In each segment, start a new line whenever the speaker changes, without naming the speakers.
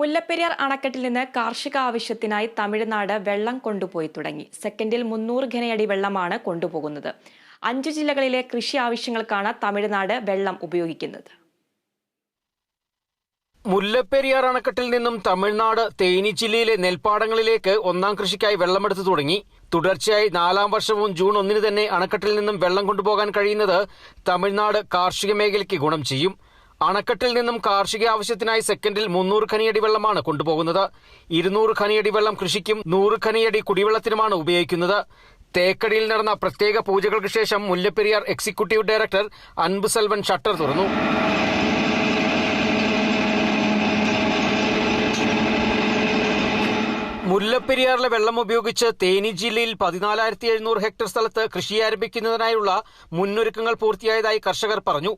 മുല്ലപ്പെരിയാർ അണക്കെട്ടിൽ നിന്ന് കാർഷിക ആവശ്യത്തിനായി തമിഴ്നാട് വെള്ളം കൊണ്ടുപോയി തുടങ്ങി. സെക്കൻഡിൽ മുന്നൂറ് ഘനയടി വെള്ളമാണ് കൊണ്ടുപോകുന്നത്. അഞ്ച് ജില്ലകളിലെ കൃഷി ആവശ്യങ്ങൾക്കാണ് തമിഴ്നാട് വെള്ളം ഉപയോഗിക്കുന്നത്.
മുല്ലപ്പെരിയാർ അണക്കെട്ടിൽ നിന്നും തമിഴ്നാട് തേനി ജില്ലയിലെ നെൽപ്പാടങ്ങളിലേക്ക് ഒന്നാം കൃഷിക്കായി വെള്ളമെടുത്തു തുടങ്ങി. തുടർച്ചയായി നാലാം വർഷവും ജൂൺ ഒന്നിന് തന്നെ അണക്കെട്ടിൽ നിന്നും വെള്ളം കൊണ്ടുപോകാൻ കഴിയുന്നത് തമിഴ്നാട് കാർഷിക മേഖലയ്ക്ക് ഗുണം ചെയ്യും. അണക്കെട്ടിൽ നിന്നും കാർഷിക ആവശ്യത്തിനായി സെക്കൻഡിൽ മുന്നൂറ് ഖനിയടി വെള്ളമാണ് കൊണ്ടുപോകുന്നത്. ഇരുന്നൂറ് ഖനിയടി വെള്ളം കൃഷിക്കും നൂറ് ഖനിയടി കുടിവെള്ളത്തിനുമാണ് ഉപയോഗിക്കുന്നത്. തേക്കടിയിൽ നടന്ന പ്രത്യേക പൂജകൾക്ക് ശേഷം Mullaperiyar executive director Anbu Selvan shutter തുറന്നു. മുല്ലപ്പെരിയാറിലെ വെള്ളം ഉപയോഗിച്ച് തേനി ജില്ലയിൽ പതിനാലായിരത്തി എഴുന്നൂറ് ഹെക്ടർ സ്ഥലത്ത് കൃഷി ആരംഭിക്കുന്നതിനായുള്ള മുന്നൊരുക്കങ്ങൾ പൂർത്തിയായതായി കർഷകർ പറഞ്ഞു.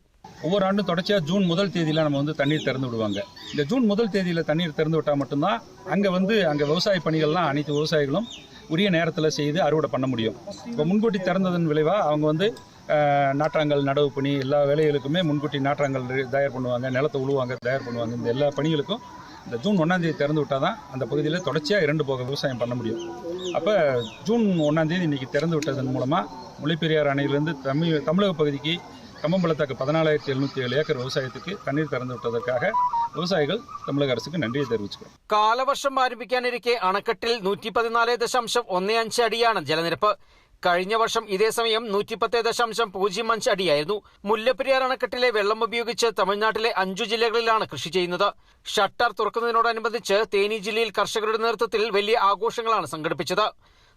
ஒவ்வொரு ஆண்டும் தொடர்ச்சியாக ஜூன் முதல் தேதியில் நம்ம வந்து தண்ணீர் திறந்து விடுவாங்க. இந்த ஜூன் முதல் தேதியில் தண்ணீர் திறந்து விட்டால் மட்டும்தான் அங்கே வந்து அங்கே விவசாய பணிகள்லாம் அனைத்து விவசாயிகளும் உரிய நேரத்தில் செய்து அறுவடை பண்ண முடியும். இப்போ முன்கூட்டி திறந்ததன் விளைவாக அவங்க வந்து நாற்றாங்கல் நடவு பணி எல்லா வேலைகளுக்குமே முன்கூட்டி நாற்றாங்கல் தயார் பண்ணுவாங்க நிலத்தை உழுவாங்க தயார் பண்ணுவாங்க. இந்த எல்லா பணிகளுக்கும் இந்த ஜூன் ஒன்றாந்தேதி திறந்து விட்டால் தான் அந்த பகுதியில் தொடர்ச்சியாக இரண்டு போக விவசாயம் பண்ண முடியும். அப்போ ஜூன் ஒன்றாந்தேதி இன்றைக்கி திறந்து விட்டதன் மூலமாக முல்லைப்பெரியார் அணையிலிருந்து தமிழ் தமிழக பகுதிக்கு கம்பம்பலத்தாக்கு பதினாலாயிரத்தி எழுநூத்தி ஏழு ஏக்கர் விவசாயத்துக்கு தண்ணீர் திறந்து விட்டதற்காக விவசாயிகள் தமிழக அரசுக்கு நன்றியை தெரிவிச்சுக்கிறோம்
കാലവർഷം ആരംഭിക്കാനിരിക്കെ അണക്കെട്ടിൽ നൂറ്റി പതിനാല് ദശാംശം ഒന്ന് അഞ്ച് അടിയാണ് ജലനിരപ്പ് കഴിഞ്ഞ വർഷം ഇതേ സമയം നൂറ്റിപ്പത്ത് ദശാംശം പൂജ്യം അഞ്ച് അടിയായിരുന്നു മുല്ലപ്പെരിയാർ അണക്കെട്ടിലെ വെള്ളം ഉപയോഗിച്ച് തമിഴ്നാട്ടിലെ അഞ്ചു ജില്ലകളിലാണ് കൃഷി ചെയ്യുന്നത് ഷട്ടർ തുറക്കുന്നതിനോടനുബന്ധിച്ച് തേനി ജില്ലയിൽ കർഷകരുടെ നേതൃത്വത്തിൽ വലിയ ആഘോഷങ്ങളാണ് സംഘടിപ്പിച്ചത്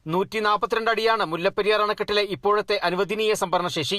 നൂറ്റി നാൽപ്പത്തിരണ്ട് അടിയാണ് മുല്ലപ്പെരിയാർ അണക്കെട്ടിലെ ഇപ്പോഴത്തെ അനുവദനീയ സംഭരണശേഷി